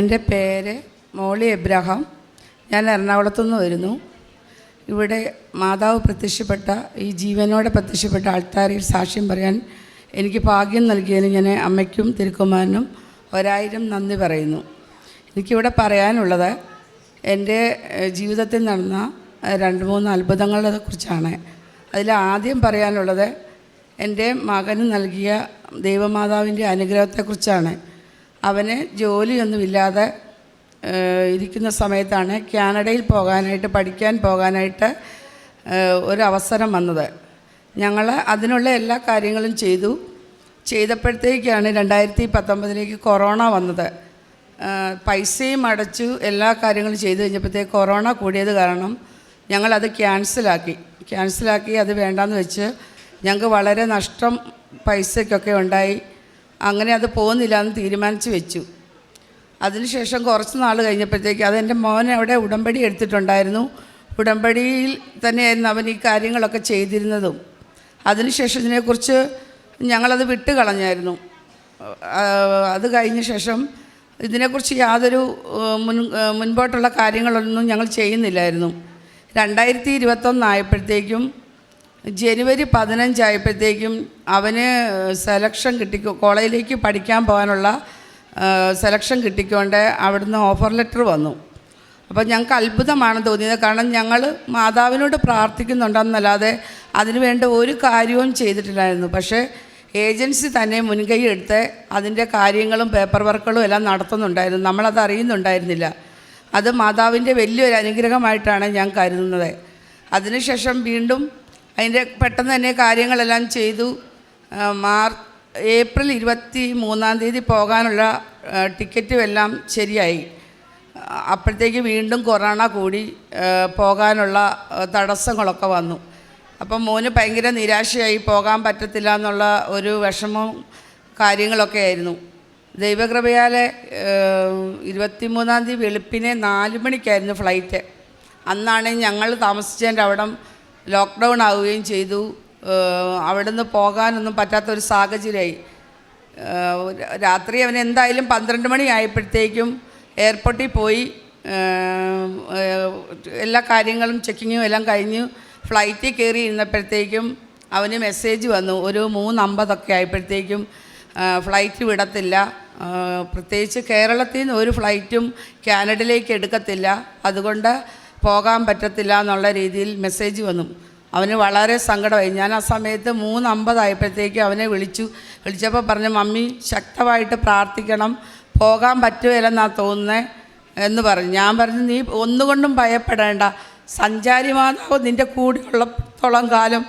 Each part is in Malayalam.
എന്റെ പേര് മോളി എബ്രഹാം. ഞാൻ എറണാകുളത്തു നിന്ന് വരുന്നു. ഇവിടെ മാതാവ് പ്രത്യക്ഷപ്പെട്ട ഈ ജീവനോടെ പ്രത്യക്ഷപ്പെട്ട ആൾക്കാരിൽ സാക്ഷ്യം പറയാൻ എനിക്ക് ഭാഗ്യം നൽകിയതിന് ഞാൻ അമ്മയ്ക്കും തിരുക്കുമാരനും ഒരായിരം നന്ദി പറയുന്നു. എനിക്കിവിടെ പറയാനുള്ളത് എന്റെ ജീവിതത്തിൽ നടന്ന രണ്ട് മൂന്ന് അത്ഭുതങ്ങളെ കുറിച്ചാണ്. അതിൽ ആദ്യം പറയാനുള്ളത് എന്റെ മകന് നൽകിയ ദൈവമാതാവിന്റെ അനുഗ്രഹത്തെക്കുറിച്ചാണ്. അവന് ജോലിയൊന്നുമില്ലാതെ ഇരിക്കുന്ന സമയത്താണ് കാനഡയിൽ പോകാനായിട്ട് പഠിക്കാൻ പോകാനായിട്ട് ഒരവസരം വന്നത്. ഞങ്ങൾ അതിനുള്ള എല്ലാ കാര്യങ്ങളും ചെയ്തു. ചെയ്തപ്പോഴത്തേക്കാണ് രണ്ടായിരത്തി പത്തൊമ്പതിലേക്ക് കൊറോണ വന്നത്. പൈസയും അടച്ചു എല്ലാ കാര്യങ്ങളും ചെയ്തു കഴിഞ്ഞപ്പോഴത്തേക്ക് കൊറോണ കൂടിയത് കാരണം ഞങ്ങളത് ക്യാൻസലാക്കി. ക്യാൻസലാക്കി അത് വേണ്ടാന്ന് വെച്ച് ഞങ്ങൾക്ക് വളരെ നഷ്ടം പൈസയ്ക്കൊക്കെ ഉണ്ടായി. അങ്ങനെ അത് പോകുന്നില്ല എന്ന് തീരുമാനിച്ച് വെച്ചു. അതിനുശേഷം കുറച്ച് നാൾ കഴിഞ്ഞപ്പോഴത്തേക്ക് അതെന്റെ മോൻ അവിടെ ഉടമ്പടി എടുത്തിട്ടുണ്ടായിരുന്നു. ഉടമ്പടിയിൽ തന്നെയായിരുന്നു അവൻ ഈ കാര്യങ്ങളൊക്കെ ചെയ്തിരുന്നതും. അതിനുശേഷം ഇതിനെക്കുറിച്ച് ഞങ്ങളത് വിട്ട് കളഞ്ഞായിരുന്നു. അത് കഴിഞ്ഞ ശേഷം ഇതിനെക്കുറിച്ച് യാതൊരു മുൻ മുൻപോട്ടുള്ള കാര്യങ്ങളൊന്നും ഞങ്ങൾ ചെയ്യുന്നില്ലായിരുന്നു. രണ്ടായിരത്തി ഇരുപത്തൊന്നായപ്പോഴത്തേക്കും ജനുവരി പതിനഞ്ചായപ്പോഴത്തേക്കും അവന് സെലക്ഷൻ കിട്ടി കോളേജിലേക്ക് പഠിക്കാൻ പോകാനുള്ള സെലക്ഷൻ കിട്ടിക്കൊണ്ട് അവിടുന്ന് ഓഫർ ലെറ്റർ വന്നു. അപ്പോൾ ഞങ്ങൾക്ക് അത്ഭുതമാണ് തോന്നിയത്. കാരണം ഞങ്ങൾ മാതാവിനോട് പ്രാർത്ഥിക്കുന്നുണ്ടെന്നല്ലാതെ അതിനുവേണ്ട ഒരു കാര്യവും ചെയ്തിട്ടില്ലായിരുന്നു. പക്ഷേ ഏജൻസി തന്നെ മുൻകൈ എടുത്ത് അതിന്റെ കാര്യങ്ങളും പേപ്പർ വർക്കുകളും എല്ലാം നടത്തുന്നുണ്ടായിരുന്നു. നമ്മളത് അറിയുന്നുണ്ടായിരുന്നില്ല. അത് മാതാവിന്റെ വലിയൊരു അനുഗ്രഹമായിട്ടാണ് ഞാൻ കരുതുന്നത്. അതിനുശേഷം വീണ്ടും അതിന്റെ പെട്ടെന്ന് തന്നെ കാര്യങ്ങളെല്ലാം ചെയ്തു. മാർ ഏപ്രിൽ ഇരുപത്തി മൂന്നാം തീയതി പോകാനുള്ള ടിക്കറ്റും എല്ലാം ശരിയായി. അപ്പോഴത്തേക്ക് വീണ്ടും കൊറോണ കൂടി പോകാനുള്ള തടസ്സങ്ങളൊക്കെ വന്നു. അപ്പം മോന് ഭയങ്കര നിരാശയായി പോകാൻ പറ്റത്തില്ല എന്നുള്ള ഒരു വിഷമവും കാര്യങ്ങളൊക്കെ ആയിരുന്നു. ദൈവകൃപയാലെ ഇരുപത്തിമൂന്നാം തീയതി വെളുപ്പിനെ നാല് മണിക്കായിരുന്നു ഫ്ലൈറ്റ്. അന്നാണ് ഞങ്ങൾ താമസിച്ചതിന്റെ അവിടം ലോക്ക്ഡൗൺ ആവുകയും ചെയ്തു. അവിടെ അവിടുന്ന് പോകാനൊന്നും പറ്റാത്തൊരു സാഹചര്യമായി. രാത്രി അവൻ എന്തായാലും പന്ത്രണ്ട് മണി ആയപ്പോഴത്തേക്കും എയർപോർട്ടിൽ പോയി. എല്ലാ കാര്യങ്ങളും ചെക്കിങ്ങും എല്ലാം കഴിഞ്ഞ്. ഫ്ലൈറ്റിൽ കയറി ഇരുന്നപ്പോഴത്തേക്കും അവന് മെസ്സേജ് വന്നു. ഒരു മൂന്നമ്പതൊക്കെ ആയപ്പോഴത്തേക്കും ഫ്ലൈറ്റ് വിടത്തില്ല. പ്രത്യേകിച്ച് കേരളത്തിൽ നിന്ന് ഒരു ഫ്ലൈറ്റും കാനഡയിലേക്ക് എടുക്കത്തില്ല. അതുകൊണ്ട് പോകാൻ പറ്റത്തില്ല എന്നുള്ള രീതിയിൽ മെസ്സേജ് വന്നു. അവന് വളരെ സങ്കടമായി. ഞാൻ ആ സമയത്ത് മൂന്ന് അമ്പതായപ്പോഴത്തേക്ക് അവനെ വിളിച്ചു. വിളിച്ചപ്പോൾ പറഞ്ഞു മമ്മി ശക്തമായിട്ട് പ്രാർത്ഥിക്കണം. പോകാൻ പറ്റുകയില്ലെന്നാണ് തോന്നുന്നത് എന്ന് പറഞ്ഞു. ഞാൻ പറഞ്ഞു നീ ഒന്നുകൊണ്ടും ഭയപ്പെടേണ്ട. സഞ്ചാരി മാതാവ് നിന്റെ കൂടെ ഉള്ളത്തോളം കാലം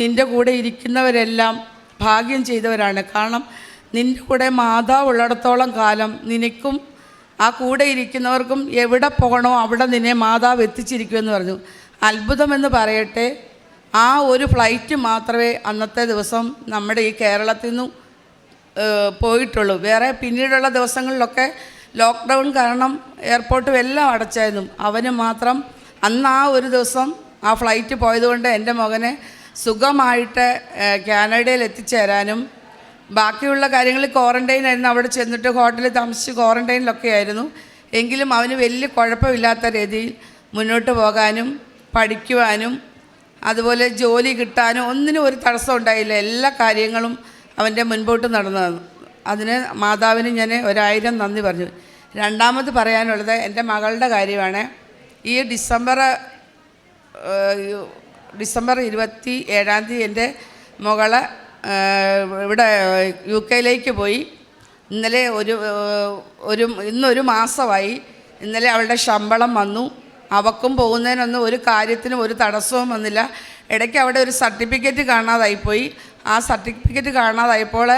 നിന്റെ കൂടെ ഇരിക്കുന്നവരെല്ലാം ഭാഗ്യം ചെയ്തവരാണ്. കാരണം നിന്റെ കൂടെ മാതാവ് ഉള്ളിടത്തോളം കാലം നിനക്കും ആ കൂടെ ഇരിക്കുന്നവർക്കും എവിടെ പോകണോ അവിടെ നിന്നെ മാതാവ് എത്തിച്ചിരിക്കുമെന്ന് പറഞ്ഞു. അത്ഭുതമെന്ന് പറയട്ടെ. ആ ഒരു ഫ്ലൈറ്റ് മാത്രമേ അന്നത്തെ ദിവസം നമ്മുടെ ഈ കേരളത്തിൽ നിന്നും പോയിട്ടുള്ളൂ. വേറെ പിന്നീടുള്ള ദിവസങ്ങളിലൊക്കെ ലോക്ക്ഡൗൺ കാരണം എയർപോർട്ടും എല്ലാം അടച്ചായിരുന്നു. അവന് മാത്രം അന്ന് ആ ഒരു ദിവസം ആ ഫ്ലൈറ്റ് പോയതുകൊണ്ട് എന്റെ മകനെ സുഖമായിട്ട് കാനഡയിൽ എത്തിച്ചേരാനും ബാക്കിയുള്ള കാര്യങ്ങൾ ക്വാറന്റൈൻ ആയിരുന്നു. അവിടെ ചെന്നിട്ട് ഹോട്ടലിൽ താമസിച്ച് ക്വാറന്റൈനിലൊക്കെ ആയിരുന്നു. എങ്കിലും അവന് വലിയ കുഴപ്പമില്ലാത്ത രീതിയിൽ മുന്നോട്ട് പോകാനും പഠിക്കുവാനും അതുപോലെ ജോലി കിട്ടാനും ഒന്നിനും ഒരു തടസ്സം ഉണ്ടായില്ല. എല്ലാ കാര്യങ്ങളും അവന്റെ മുൻപോട്ട് നടന്നതാണ്. അതിന് മാതാവിന് ഞാൻ ഒരായിരം നന്ദി പറഞ്ഞു. രണ്ടാമത് പറയാനുള്ളത് എന്റെ മകളുടെ കാര്യമാണ്. ഈ ഡിസംബർ ഡിസംബർ ഇരുപത്തി ഏഴാം തീയതി എന്റെ മകൾ ഇവിടെ യു കെയിലേക്ക് പോയി. ഇന്നലെ ഒരു ഒരു ഇന്നൊരു മാസമായി ഇന്നലെ അവളുടെ ശമ്പളം വന്നു. അവക്കും പോകുന്നതിനൊന്നും ഒരു കാര്യത്തിനും ഒരു തടസ്സവും വന്നില്ല. ഇടയ്ക്ക് അവിടെ ഒരു സർട്ടിഫിക്കറ്റ് കാണാതായിപ്പോയി. ആ സർട്ടിഫിക്കറ്റ് കാണാതായപ്പോൾ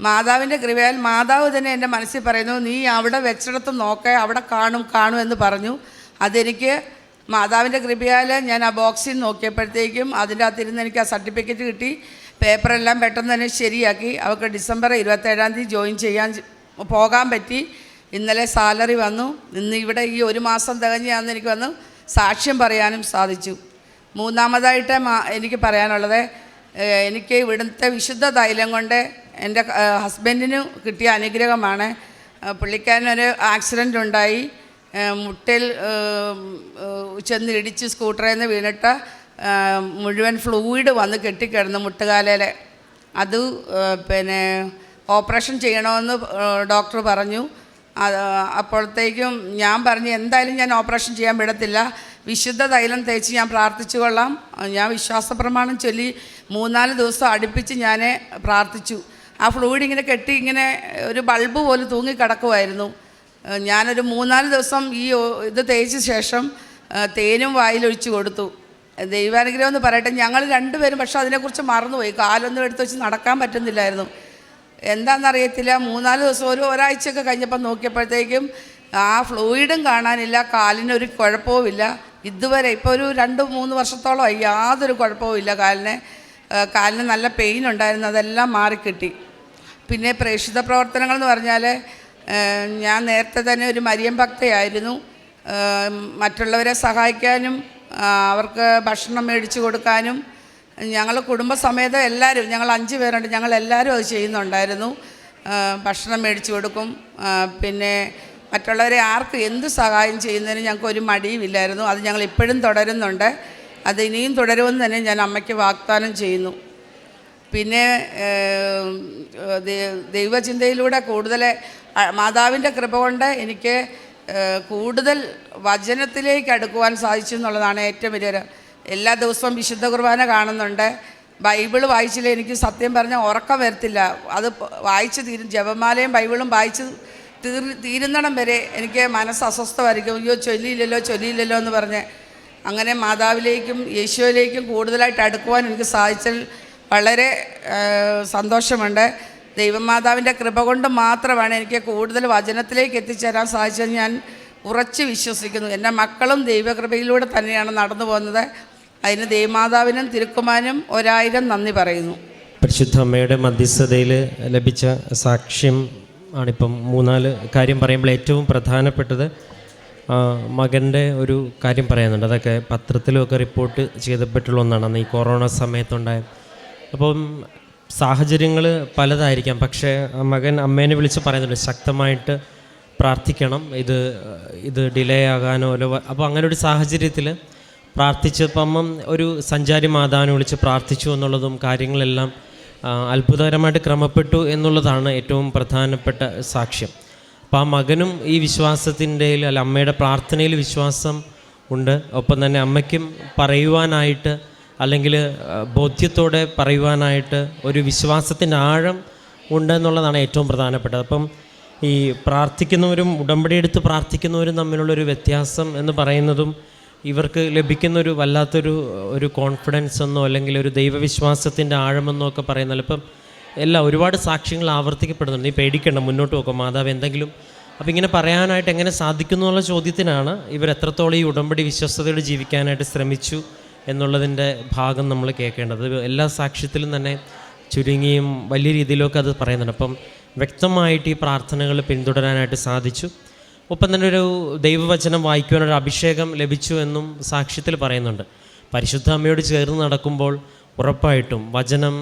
മാതാവിന്റെ കൃപയാൽ മാതാവ് തന്നെ എന്റെ മനസ്സിൽ പറയുന്നു നീ അവിടെ വെച്ചിടത്ത് നോക്കേ അവിടെ കാണും കാണും എന്ന് പറഞ്ഞു. അതെനിക്ക് മാതാവിന്റെ കൃപയാൽ ഞാൻ ആ ബോക്സിൽ നോക്കിയപ്പോഴത്തേക്കും അതിന്റെ അകത്തിരുന്ന് എനിക്ക് ആ സർട്ടിഫിക്കറ്റ് കിട്ടി. പേപ്പറെല്ലാം പെട്ടെന്ന് തന്നെ ശരിയാക്കി. അവൾക്ക് ഡിസംബർ ഇരുപത്തേഴാം തീയതി ജോയിൻ ചെയ്യാൻ പോകാൻ പറ്റി. ഇന്നലെ സാലറി വന്നു. ഇന്ന് ഇവിടെ ഈ ഒരു മാസം തികഞ്ഞാന്ന് എനിക്ക് വന്നു സാക്ഷ്യം പറയാനും സാധിച്ചു. മൂന്നാമതായിട്ട് എനിക്ക് പറയാനുള്ളത് എനിക്ക് ഇവിടുത്തെ വിശുദ്ധ തൈലം കൊണ്ട് എന്റെ ഹസ്ബൻഡിന് കിട്ടിയ അനുഗ്രഹമാണ്. പുള്ളിക്കാരനൊരു ആക്സിഡന്റ് ഉണ്ടായി. മുട്ടിൽ ചെന്ന് ഇടിച്ച് സ്കൂട്ടറിൽ നിന്ന് വീണിട്ട് മുഴുവൻ ഫ്ലൂയിഡ് വന്ന് കെട്ടിക്കിടന്ന് മുട്ടുകാലയിലെ അത് പിന്നെ ഓപ്പറേഷൻ ചെയ്യണമെന്ന് ഡോക്ടർ പറഞ്ഞു. അപ്പോഴത്തേക്കും ഞാൻ പറഞ്ഞു എന്തായാലും ഞാൻ ഓപ്പറേഷൻ ചെയ്യാൻ വിടത്തില്ല. വിശുദ്ധ തൈലം തേച്ച് ഞാൻ പ്രാർത്ഥിച്ചു കൊള്ളാം. ഞാൻ വിശ്വാസ പ്രമാണം ചൊല്ലി മൂന്നാൽ ദിവസം അടുപ്പിച്ച് ഞാൻ പ്രാർത്ഥിച്ചു. ആ ഫ്ലൂയിഡ് ഇങ്ങനെ കെട്ടി ഇങ്ങനെ ഒരു ബൾബ് പോലെ തൂങ്ങി കിടക്കുമായിരുന്നു ഏഹ് ഞാനൊരു മൂന്നാൽ ദിവസം ഈ ഇത് തേച്ച ശേഷം തേനും വായിലൊഴിച്ച് കൊടുത്തു. ദൈവാനുഗ്രഹം എന്ന് പറയട്ടെ ഞങ്ങൾ രണ്ടുപേരും പക്ഷെ അതിനെക്കുറിച്ച് മറന്നുപോയി. കാലൊന്നും എടുത്തു വെച്ച് നടക്കാൻ പറ്റുന്നില്ലായിരുന്നു. എന്താണെന്നറിയത്തില്ല മൂന്നാൽ ദിവസം ഒരു ഒരാഴ്ചയൊക്കെ കഴിഞ്ഞപ്പോൾ നോക്കിയപ്പോഴത്തേക്കും ആ ഫ്ലൂയിഡും കാണാനില്ല കാലിനൊരു കുഴപ്പവുമില്ല. ഇതുവരെ ഇപ്പോൾ ഒരു രണ്ട് മൂന്ന് വർഷത്തോളമായി യാതൊരു കുഴപ്പവുമില്ല കാലിന്. കാലിന് നല്ല പെയിൻ ഉണ്ടായിരുന്നു അതെല്ലാം മാറിക്കിട്ടി. പിന്നെ പ്രേക്ഷിത പ്രവർത്തനങ്ങൾ എന്ന് പറഞ്ഞാൽ ഞാൻ നേരത്തെ തന്നെ ഒരു മരിയം ഭക്തയായിരുന്നു. മറ്റുള്ളവരെ സഹായിക്കാനും അവർക്ക് ഭക്ഷണം മേടിച്ചു കൊടുക്കാനും ഞങ്ങൾ കുടുംബസമേതം എല്ലാവരും ഞങ്ങൾ അഞ്ച് പേരുണ്ട് ഞങ്ങൾ എല്ലാവരും അത് ചെയ്യുന്നുണ്ടായിരുന്നു. ഭക്ഷണം മേടിച്ചു കൊടുക്കും. പിന്നെ മറ്റുള്ളവരെ ആർക്ക് എന്ത് സഹായം ചെയ്യുന്നതിന് ഞങ്ങൾക്ക് ഒരു മടിയുമില്ലായിരുന്നു അത് ഞങ്ങൾ ഇപ്പോഴും തുടരുന്നുണ്ട്. അത് ഇനിയും തുടരുമെന്ന് തന്നെ ഞാൻ അമ്മയ്ക്ക് വാഗ്ദാനം ചെയ്യുന്നു. പിന്നെ ദൈവചിന്തയിലൂടെ കൂടുതൽ മാതാവിന്റെ കൃപ കൊണ്ട് എനിക്ക് കൂടുതൽ വചനത്തിലേക്ക് അടുക്കുവാൻ സാധിച്ചു എന്നുള്ളതാണ് ഏറ്റവും വലിയൊരു എല്ലാ ദിവസവും വിശുദ്ധ കുർബാന കാണുന്നുണ്ട്. ബൈബിൾ വായിച്ചില്ല? എനിക്ക് സത്യം പറഞ്ഞാൽ ഉറക്കം വരത്തില്ല. അത് വായിച്ചു തീരും. ജപമാലയും ബൈബിളും വായിച്ച് തീർ തീരുന്നിടം വരെ എനിക്ക് മനസ്സ് അസ്വസ്ഥമായിരിക്കും. അയ്യോ ചൊല്ലിയില്ലല്ലോ ചൊല്ലിയില്ലല്ലോ എന്ന് പറഞ്ഞ് അങ്ങനെ മാതാവിലേക്കും യേശുവിലേക്കും കൂടുതലായിട്ട് അടുക്കുവാൻ എനിക്ക് സാധിച്ചാൽ വളരെ സന്തോഷമുണ്ട്. ദൈവമാതാവിന്റെ കൃപ കൊണ്ട് മാത്രമാണ് എനിക്ക് കൂടുതൽ വചനത്തിലേക്ക് എത്തിച്ചേരാൻ സാധിച്ചത്. ഞാൻ ഉറച്ച് വിശ്വസിക്കുന്നു. എന്റെ മക്കളും ദൈവകൃപയിലൂടെ തന്നെയാണ് നടന്നു പോകുന്നത്. അതിന് ദൈവമാതാവിനും തിരുക്കുമാനും ഒരായിരം നന്ദി പറയുന്നു. പരിശുദ്ധ അമ്മയുടെ മധ്യസ്ഥതയിൽ ലഭിച്ച സാക്ഷ്യം ആണിപ്പം മൂന്നാൽ കാര്യം പറയുമ്പോൾ ഏറ്റവും പ്രധാനപ്പെട്ടത് മകന്റെ ഒരു കാര്യം പറയുന്നുണ്ട് അതൊക്കെ പത്രത്തിലുമൊക്കെ റിപ്പോർട്ട് ചെയ്തപ്പെട്ടുള്ള ഒന്നാണ് അന്ന് ഈ കൊറോണ സമയത്തുണ്ടായ. അപ്പം സാഹചര്യങ്ങൾ പലതായിരിക്കാം. പക്ഷേ മകൻ അമ്മേനെ വിളിച്ച് പറയുന്നുണ്ട് ശക്തമായിട്ട് പ്രാർത്ഥിക്കണം. ഇത് ഇത് ഡിലേ ആകാനോ അല്ലോ അപ്പോൾ അങ്ങനെ ഒരു സാഹചര്യത്തിൽ പ്രാർത്ഥിച്ചപ്പം അമ്മ ഒരു സഞ്ചാരി മാതാവിനെ വിളിച്ച് പ്രാർത്ഥിച്ചു എന്നുള്ളതും കാര്യങ്ങളെല്ലാം അത്ഭുതകരമായിട്ട് ക്രമപ്പെട്ടു എന്നുള്ളതാണ് ഏറ്റവും പ്രധാനപ്പെട്ട സാക്ഷ്യം. അപ്പം ആ മകനും ഈ വിശ്വാസത്തിന്റെ അല്ല അമ്മയുടെ പ്രാർത്ഥനയിൽ വിശ്വാസം ഉണ്ട്. ഒപ്പം തന്നെ അമ്മയ്ക്കും പറയുവാനായിട്ട് അല്ലെങ്കിൽ ബോധ്യത്തോടെ പറയുവാനായിട്ട് ഒരു വിശ്വാസത്തിന്റെ ആഴം ഉണ്ടെന്നുള്ളതാണ് ഏറ്റവും പ്രധാനപ്പെട്ടത്. അപ്പം ഈ പ്രാർത്ഥിക്കുന്നവരും ഉടമ്പടി എടുത്ത് പ്രാർത്ഥിക്കുന്നവരും തമ്മിലുള്ളൊരു വ്യത്യാസം എന്ന് പറയുന്നതും ഇവർക്ക് ലഭിക്കുന്ന ഒരു വല്ലാത്തൊരു ഒരു കോൺഫിഡൻസ് എന്നോ അല്ലെങ്കിൽ ഒരു ദൈവവിശ്വാസത്തിന്റെ ആഴമെന്നോ ഒക്കെ പറയുന്നത് ഇപ്പം എല്ലാം ഒരുപാട് സാക്ഷ്യങ്ങൾ ആവർത്തിക്കപ്പെടുന്നുണ്ട്. നീ പേടിക്കേണ്ട മുന്നോട്ട് പോക്കോ മാതാവ് എന്തെങ്കിലും. അപ്പം ഇങ്ങനെ പറയാനായിട്ട് എങ്ങനെ സാധിക്കുന്നു എന്നുള്ള ചോദ്യത്തിനാണ് ഇവർ എത്രത്തോളം ഈ ഉടമ്പടി വിശ്വസ്തയോട് ജീവിക്കാനായിട്ട് ശ്രമിച്ചു. എന്നുള്ളതിന്റെ ഭാഗം നമ്മൾ കേൾക്കേണ്ടത്. എല്ലാ സാക്ഷ്യത്തിലും തന്നെ ചുരുങ്ങിയും വലിയ രീതിയിലൊക്കെ അത് പറയുന്നുണ്ട്. അപ്പം വ്യക്തമായിട്ട് ഈ പ്രാർത്ഥനകൾ പിന്തുടരാനായിട്ട് സാധിച്ചു. ഒപ്പം തന്നെ ഒരു ദൈവവചനം വായിക്കുവാനൊരു അഭിഷേകം ലഭിച്ചു എന്നും സാക്ഷ്യത്തിൽ പറയുന്നുണ്ട്. പരിശുദ്ധ അമ്മയോട് ചേർന്ന് നടക്കുമ്പോൾ ഉറപ്പായിട്ടും വചനം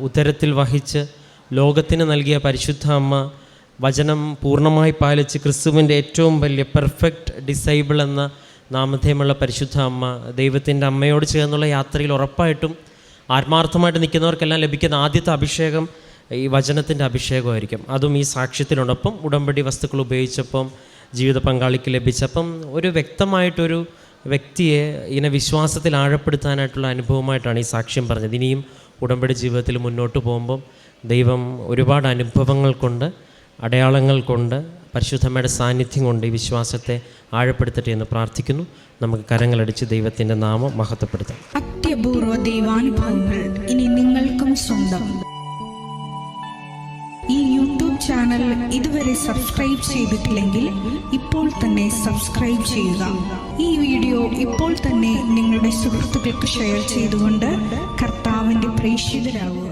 ഉത്തരത്തിൽ വഹിച്ച് ലോകത്തിന് നൽകിയ പരിശുദ്ധ അമ്മ വചനം പൂർണമായി പാലിച്ച് ക്രിസ്തുവിന്റെ ഏറ്റവും വലിയ പെർഫെക്റ്റ് ഡിസൈബിൾ എന്ന നാമധേയമുള്ള പരിശുദ്ധ അമ്മ ദൈവത്തിന്റെ അമ്മയോട് ചേർന്നുള്ള യാത്രയിൽ ഉറപ്പായിട്ടും ആത്മാർത്ഥമായിട്ട് നിൽക്കുന്നവർക്കെല്ലാം ലഭിക്കുന്ന ആദ്യത്തെ അഭിഷേകം ഈ വചനത്തിന്റെ അഭിഷേകമായിരിക്കും. അതും ഈ സാക്ഷ്യത്തിനോടൊപ്പം ഉടമ്പടി വസ്തുക്കൾ ഉപയോഗിച്ചപ്പം ജീവിത പങ്കാളിക്ക് ലഭിച്ചപ്പം ഒരു വ്യക്തമായിട്ടൊരു വ്യക്തിയെ ഇങ്ങനെ വിശ്വാസത്തിൽ ആഴപ്പെടുത്താനായിട്ടുള്ള അനുഭവമായിട്ടാണ് ഈ സാക്ഷ്യം പറഞ്ഞത്. ഇനിയും ഉടമ്പടി ജീവിതത്തിൽ മുന്നോട്ട് പോകുമ്പം ദൈവം ഒരുപാട് അനുഭവങ്ങൾ കൊണ്ട് അടയാളങ്ങൾ കൊണ്ട് പരിശുദ്ധമ്മയുടെ സാന്നിധ്യം കൊണ്ട് ഈ വിശ്വാസത്തെ ആഴപ്പെടുത്തട്ടെ എന്ന് പ്രാർത്ഥിക്കുന്നു. നമുക്ക് കരങ്ങളടിച്ച് ദൈവത്തിന്റെ നാമം മഹത്വപ്പെടുത്താം. അത്യപൂർവ ദൈവാനുഭവങ്ങൾ ഇനി നിങ്ങൾക്കും സ്വന്തം. ഈ യൂട്യൂബ് ചാനൽ ഇതുവരെ സബ്സ്ക്രൈബ് ചെയ്തിട്ടില്ലെങ്കിൽ ഇപ്പോൾ തന്നെ സബ്സ്ക്രൈബ് ചെയ്യുക. ഈ വീഡിയോ ഇപ്പോൾ തന്നെ നിങ്ങളുടെ സുഹൃത്തുക്കൾക്ക് ഷെയർ ചെയ്തുകൊണ്ട് കർത്താവിന്റെ പ്രേക്ഷിതരാകുക.